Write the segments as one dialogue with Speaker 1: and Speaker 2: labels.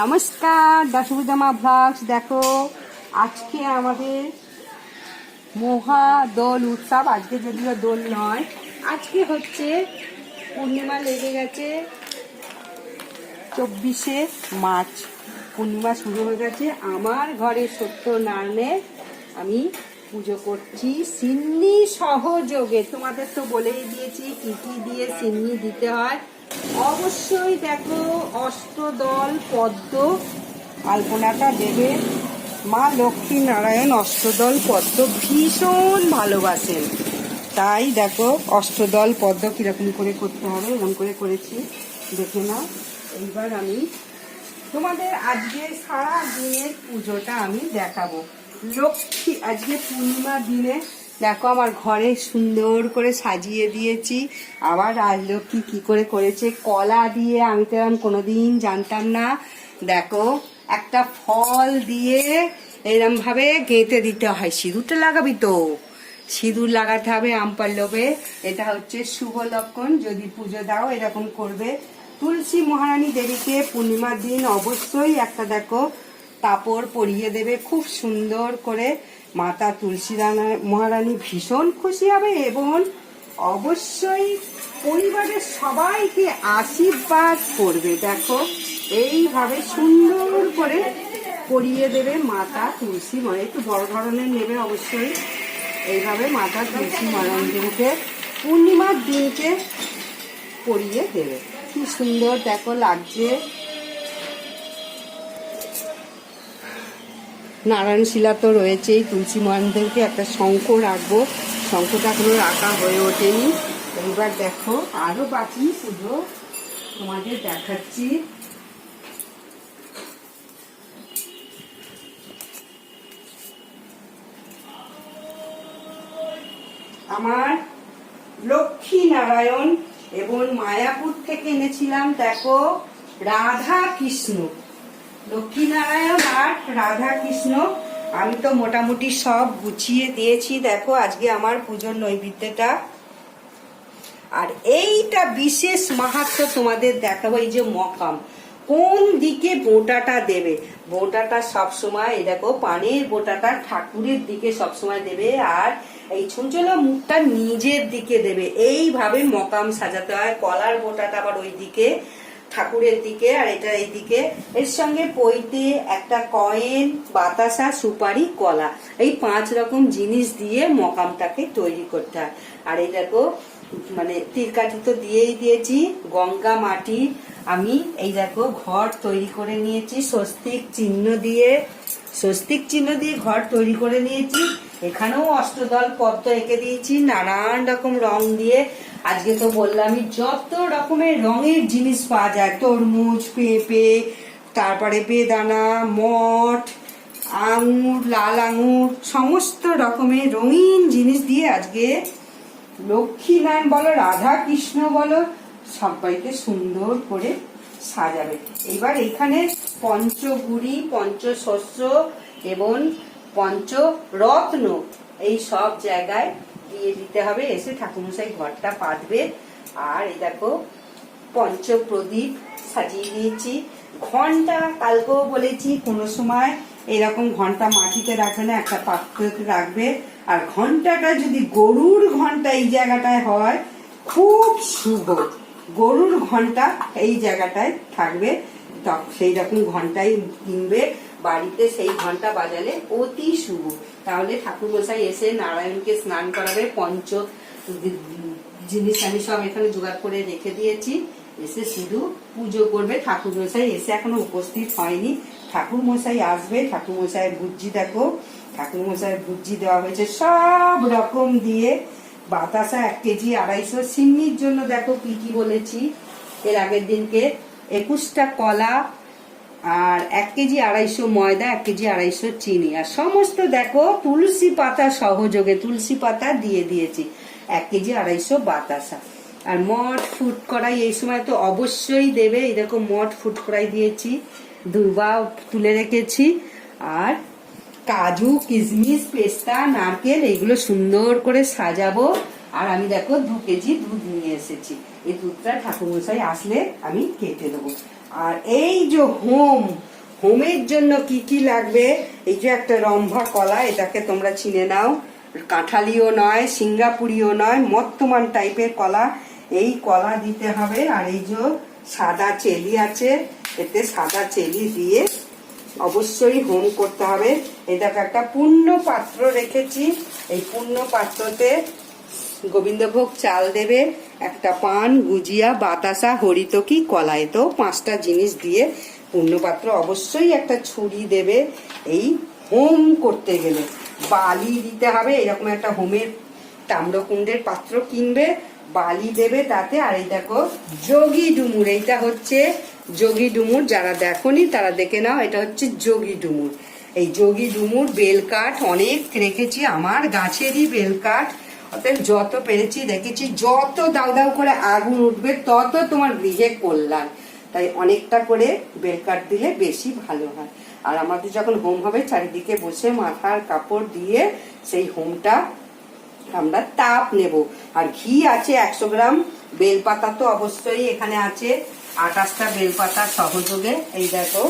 Speaker 1: নমস্কার, দশভুজামা ভ্লগস দেখো, আজকে আমাদের মহা দোল উৎসব। আজকে যদিও দোল নয়, আজকে হচ্ছে পূর্ণিমা লেগে গেছে। চব্বিশে মার্চ পূর্ণিমা শুরু হয়ে গেছে। আমার ঘরে সত্যনারায়ণে আমি পুজো করছি সিন্নি সহযোগে। তোমাদের তো বলেই দিয়েছি, কি কি দিয়ে সিন্নি দিতে হয়। অবশ্যই দেখো অষ্টদল পদ্ম, আলপনাটা দেবে। মা লক্ষ্মী নারায়ণ অষ্টদল, পদ্ম ভীষণ ভালোবাসেন। তাই দেখো, অষ্টদল, পদ্ম কীরকম করে করতে হবে এরকম করে করেছি। দেখে নাও। এইবার আমি তোমাদের আজকে সারা দিনের পুজোটা আমি দেখাবো। লক্ষ্মী, আজকে পূর্ণিমা দিনে দেখো, আমার ঘরে সুন্দর করে সাজিয়ে দিয়েছি। আবার রাজলক্ষ্মী কি করে করেছে? কলা দিয়ে আমি তো এরকম কোনোদিন জানতাম না। দেখো, একটা ফল দিয়ে এরম ভাবে গেঁথে দিতে হয়। সিঁদুরটা লাগাবি তো। সিঁদুর লাগাতে হবে আমপাল্লবে এটা হচ্ছে শুভ লক্ষণ। যদি পুজো দাও, এরকম করবে। তুলসী মহারানী দেবীকে পূর্ণিমার দিন অবশ্যই একটা দেখো কাপড় পরিয়ে দেবে। খুব সুন্দর করে মাতা তুলসী রানা- মহারানী ভীষণ খুশি হবে এবং অবশ্যই পরিবারের সবাইকে আশীর্বাদ করবে। দেখো, এইভাবে সুন্দর করে পরিয়ে দেবে মাতা তুলসী মানে একটু বড় ধরনের নেবে অবশ্যই। এইভাবে মাতা তুলসী মহারানীকে পূর্ণিমার দিনকে পরিয়ে দেবে। কি সুন্দর দেখো লাগছে। নারায়ণ শিলা তো রয়েছেই তুলসী মহারানীদেরকে একটা শঙ্খ রাখব। শঙ্খটা এখনও রাখা হয়ে ওঠেনি। এবার দেখো, আরও বাকি পুজো তোমাদের দেখাচ্ছি। আমার লক্ষ্মী নারায়ণ এবং মায়াপুর থেকে এনেছিলাম, দেখো রাধা কৃষ্ণ লক্ষ্মীনারায়ণ আর রাধা কৃষ্ণ আমি তো মোটামুটি সব গুছিয়ে দিয়েছি, দেখো আজকে আমার পুজোর নৈবেদ্যটা। আর এইটা বিশেষ মাহাত্ম তোমাদের দেখাবো, এই যে মকাম। কোন দিকে বোটাটা দেবে? বোটাটা সবসময়, এই দেখো, পানের বোটাটা ঠাকুরের দিকে সবসময় দেবে, আর এই ছুঞ্চলা মুখটা নিজের দিকে দেবে। এইভাবে মকাম সাজাতে হয়, কলার বোটাটা আবার ওই দিকে ঠাকুরের দিকে আর এটা এই দিকে এর সঙ্গে পইতে একটা কয়েন, বাতাসা, সুপারি, কলা। এই পাঁচ রকম জিনিস দিয়ে মকামটাকে তৈরি করতে হয়। আর এই দেখো মানে তিরকাঠি তো দিয়েই দিয়েছি, গঙ্গা মাটি আমি এই দেখো ঘর তৈরি করে নিয়েছি, স্বস্তিক চিহ্ন দিয়ে। স্বস্তিক চিহ্ন দিয়ে ঘর তৈরি করে নিয়েছি। এখানেও অষ্টদল পদ্ম এঁকে দিয়েছি, নানান রকম রং দিয়ে। আজকে তো বললামই যত রকমের রঙের জিনিস পাওয়া যায়, তরমুজ, পেঁপে, তারপরে বেদানা, মঠ, আঙুর, লাল আঙুর, সমস্ত রকমের রঙিন জিনিস দিয়ে আজকে লক্ষ্মী নারায়ণ বলো রাধা কৃষ্ণ বলো, সবাইকে সুন্দর করে সাজাবে। এবার এখানে পঞ্চগুড়ি, পঞ্চশস্য এবং পঞ্চরত্ন এই সব জায়গায় দিয়ে দিতে হবে। এসে ঠাকুরমশাই ঘরটা পাতবে। আর এই দেখো, পঞ্চপ্রদীপ সাজিয়ে দিয়েছি। ঘণ্টা কালকেও বলেছি, কোনো সময় এরকম ঘণ্টা মাটিতে রাখবে না, একটা পাত্রতে রাখবে। আর ঘন্টাটা যদি গরুর ঘণ্টা এই জায়গাটায় হয়, খুব শুভ। গরুর ঘণ্টা এই জায়গাটায় থাকবে। সেই রকম ঘন্টাই কিনবে। বাড়িতে সেই ঘণ্টা বাজালে অতি শুভ। তাহলে ঠাকুর এসে নারায়ণকে স্নান করাবে, পঞ্চ জিনিস আমি সব এখানে জোগাড় করে রেখে দিয়েছি। এসে শুধু পুজো করবে। ঠাকুর মশাই এসে এখনও উপস্থিত হয়নি। ঠাকুর মশাই আসবে। ঠাকুর মশাইয়ের দেখো। ঠাকুর মশাইয়ের দেওয়া হয়েছে সব রকম দিয়ে। বাতাসা এক কেজি আড়াইশো। সিন্নির জন্য দেখো কি কি বলেছি। এর আগের দিনকে একুশটা কলা আর এক কেজি আড়াইশো ময়দা, এক কেজি আড়াইশো চিনি। আর সমস্ত দেখো, তুলসী পাতা সহযোগে, তুলসী পাতা দিয়ে দিয়েছি। এক কেজি আড়াইশো বাতাসা। আর মঠ ফুট কড়াই, এই সময় তো অবশ্যই দেবে। এই দেখো মঠ ফুট কড়াই দিয়েছি, দুর্বা তুলে রেখেছি। আর কাজু, কিশমিশ, পেস্তা, নারকেল, এইগুলো সুন্দর করে সাজাবো। আর আমি দেখো, দু কেজি দুধ নিয়ে এসেছি। এই দুধটা ঠাকুরমশাই আসলে আমি কেটে দেবো। আর এই যে হোম, হোমের জন্য কি কি লাগবে? এই যে একটা রম্ভা কলা, এটাকে তোমরা চিনে নাও। কাঁঠালিও নয়, সিঙ্গাপুরিও নয়, মত্তমান টাইপের কলা। এই কলা দিতে হবে, আর এই যে সাদা চেলি আছে, এতে সাদা চেলি দিয়ে অবশ্যই হোম করতে হবে। দেখো একটা পূর্ণ পাত্র রেখেছি। এই পূর্ণ পাত্রতে গোবিন্দভোগ চাল দেবে, একটা পান, গুজিয়া, বাতাসা, হরিতকি কলাই তো পাঁচটা জিনিস দিয়ে পূর্ণপাত্র অবশ্যই একটা ছুরি দেবে। এই হোম করতে গেলে বালি দিতে হবে, এরকম একটা হোমের তাম্রকুণ্ডের পাত্র কিনবে, বালি দেবে তাতে। আর এই দেখো, যোগী ডুমুর, এইটা হচ্ছে যোগী ডুমুর, যারা দেখোনি তারা দেখে নাও, এটা হচ্ছে যোগী ডুমুর। এই যোগী ডুমুর বেলকাঠ অনেক রেখেছি, আমার গাছেরই বেলকাঠ। অতএব যত পেরেছি দেখেছি, যত দাউ দাউ করে আগুন উঠবে, তত তোমার গৃহে কল্যাণ। তাই অনেকটা করে বেলকাঠ দিলে বেশি ভালো হয়। আর আমাদের যখন হোম হবে, চারিদিকে বসে মাথার কাপড় দিয়ে সেই হোমটা আমরা তাপ নেব। আর ঘি আছে একশো গ্রাম, বেলপাতা তো অবশ্যই এখানে আছে। আটাশটা বেলপাতা সহযোগে, এই দেখো,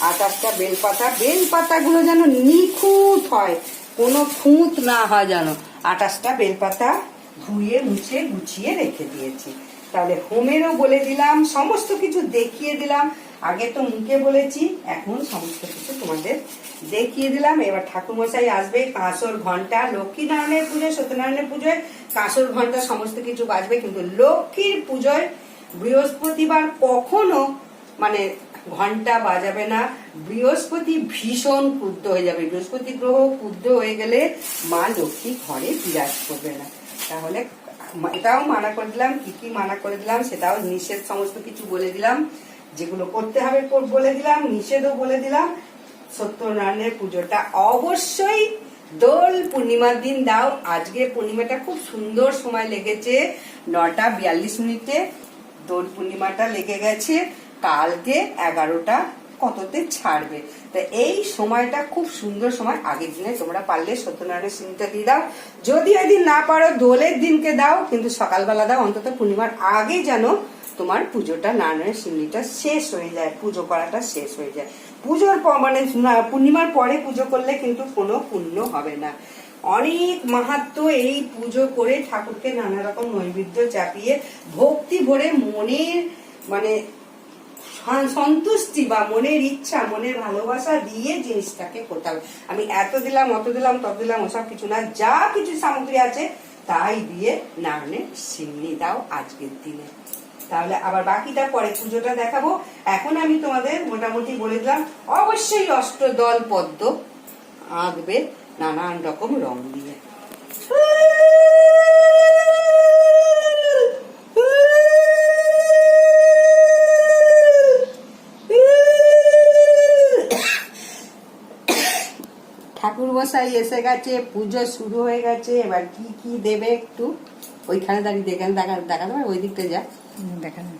Speaker 1: আটাশটা বেলপাতা। বেলপাতাগুলো যেন নিখুঁত হয় কোনো ফুঁত না হয় যেন। আটাশটা বেলপাতা ধুয়ে, মুছে, গুছিয়ে রেখে দিয়েছি। তাহলে হোমেরও বলে দিলাম, সমস্ত কিছু দেখিয়ে দিলাম। আগে তো মুখে বলেছি, এখন সমস্ত কিছু তোমাদের দেখিয়ে দিলাম। এবার ঠাকুরমশাই আসবে কাঁসর ঘণ্টা লক্ষ্মীনারায়ণের পুজোয়, সত্যনারায়ণের পুজোয়। কাঁসর ঘণ্টা সমস্ত কিছু বাজবে, কিন্তু লক্ষ্মীর পুজোয় বৃহস্পতিবার কখনো মানে ঘণ্টা বাজাবে না। বৃহস্পতি ভীষণ ক্রুদ্ধ হয়ে যাবে। বৃহস্পতি গ্রহ ক্রুদ্ধ হয়ে গেলে মা লক্ষ্মী ঘরে বিরাজ করবে না। তাহলে এটাও মানা করে দিলাম, কি কি মানা করে দিলাম সেটাও নিষেধ সমস্ত কিছু বলে দিলাম। যেগুলো করতে হবে বলে দিলাম, নিষেধও বলে দিলাম। সত্যনারায়ণের পুজোটা অবশ্যই দোল পূর্ণিমার দিন দাও। আজকে পূর্ণিমাটা খুব সুন্দর সময় লেগেছে। নটা বিয়াল্লিশ মিনিটে দোল পূর্ণিমাটা লেগে গেছে। কালকে এগারোটা কততে ছাড়বে? তা এই সময়টা খুব সুন্দর সময়। আগের দিনে তোমরা পারলে সত্যনারায়ণের সিনটা দিয়ে দাও। যদি ওই দিন না পারো, দোলের দিনকে দাও। কিন্তু সকালবেলা দাও। অন্তত পূর্ণিমার আগে যেন তোমার পুজোটা, নারায়ণের সিমনিটা শেষ হয়ে যায়, পুজো করাটা শেষ হয়ে যায়। পুজোর পর মানে পূর্ণিমার পরে পুজো করলে কিন্তু কোনো পুণ্য হবে না। অনেক মাহাত্ম এই পুজো করে ঠাকুরকে নানা রকম নৈবেদ্য চাপিয়ে ভক্তি ভরে মনের মানে সন্তুষ্টি বা মনের ইচ্ছা, মনের ভালোবাসা দিয়ে জিনিসটাকে করতে হবে। আমি এত দিলাম, অত দিলাম, তত দিলাম, ওসব কিছু না, যা কিছু সামগ্রী আছে, তাই দিয়ে নারায়ণের সিমনি দাও আজকের দিনে। তাহলে আবার বাকিটা পরে পুজোটা দেখাবো। এখন আমি তোমাদের মোটামুটি বলে দিলাম, অবশ্যই অষ্টদল পদ্ম আঁকবে নানান রকম রং দিয়ে। ঠাকুর বসাই এসে গেছে, পুজো শুরু হয়ে গেছে, এবার কি কি দেবে একটু? ওইখানে দাঁড়িয়ে দেখেন, দেখা দেখা দেবে ওই দিকটা যা।
Speaker 2: দেখানো।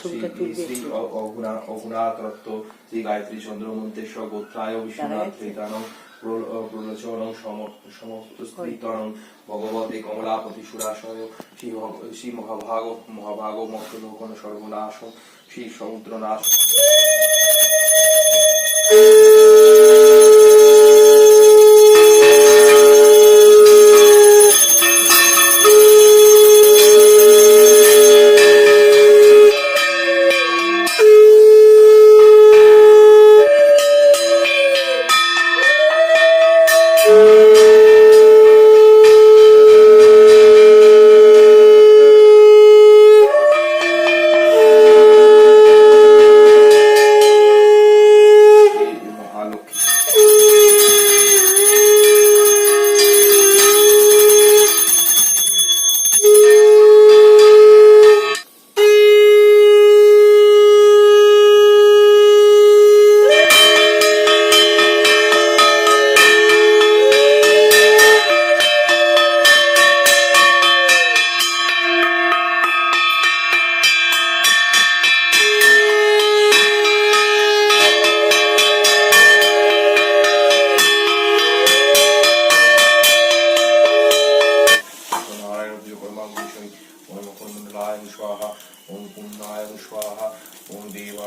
Speaker 1: ছবিটা
Speaker 3: শ্রী গায়ত্রী চন্দ্র মন্তেশ্বর গোত্রায় বিশ্বনাথ
Speaker 1: দাঁড়ায়।
Speaker 3: চৈতানম প্রলোচনং সমস্ত ভগবতে কমলাপতি শ্রী শ্রী মহাভাগ মহাভাগ মক্ষলোকন সর্বনাশ শ্রী সমুদ্রনাশ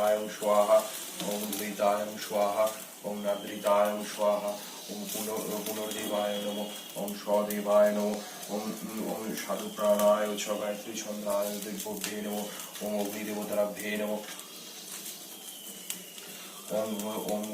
Speaker 3: ॐ स्वाहा ॐ द्वितायं स्वाहा ॐ नद्रितायं स्वाहा ॐ पुनर् पुनर्देवाय नमो ॐ स्वदेवाय नमो ॐ ॐ साधुप्राणाय च गायत्रीचन्द्राय दिग्भ्ये नमो ॐ अग्निदेवतराभ्ये नमो ॐ ॐ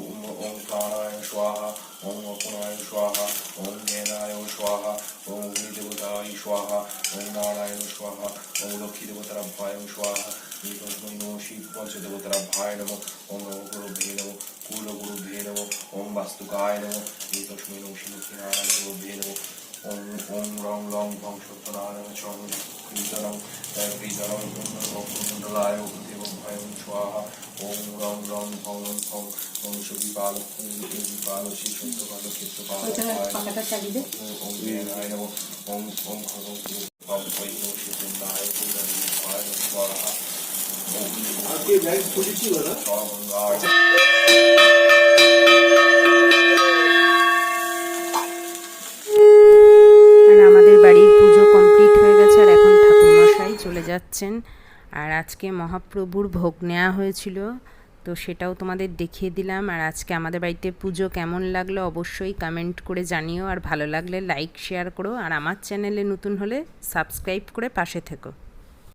Speaker 3: ॐ प्राणाय स्वाहा ॐ वपुनाय स्वाहा ॐ ज्ञानाय स्वाहा ॐ अग्निदेवताय स्वाहा ॐ नारायण स्वाहा ॐ लक्ष्मीदेवतराभ्याय स्वाहा তস্मै নমঃ শিব পঞ্চদেবতারাভ্যায় নমঃ ওম নবগুরুভ্যে নমঃ কুলগুরুভ্যে নমঃ ওম বাস্তুকায় নমঃ তস্मै নমঃ শ্রীলক্ষ্মীনারায়ণ গুরুভ্যে নমঃ ওম ওম রং লং ভং সত্যনারায়ণ চং কীর্তনং কীর্তনং কুণ্ডলায় দেবভয়ং স্বাহা ওম রং রং ভং ভং সুবিপাল বিপাল শ্রী সত্যপাল ক্ষেত্রপাল ওম জ্ঞানায় নমঃ ওম ওম ভগং ওম শিবন্দায় কুণ্ডলায় স্বাহা
Speaker 4: আজকে ব্যাংক ছুটি না
Speaker 2: চলে যাচ্ছেন। আর আজকে মহাপ্রভুর ভোগ নেওয়া হয়েছিল, তো সেটাও তোমাদের দেখিয়ে দিলাম। আর আজকে আমাদের বাড়িতে পুজো কেমন লাগল অবশ্যই কমেন্ট করে জানিও। আর ভালো লাগলে লাইক শেয়ার করো। আর আমার চ্যানেলে নতুন হলে সাবস্ক্রাইব করে পাশে থেকো।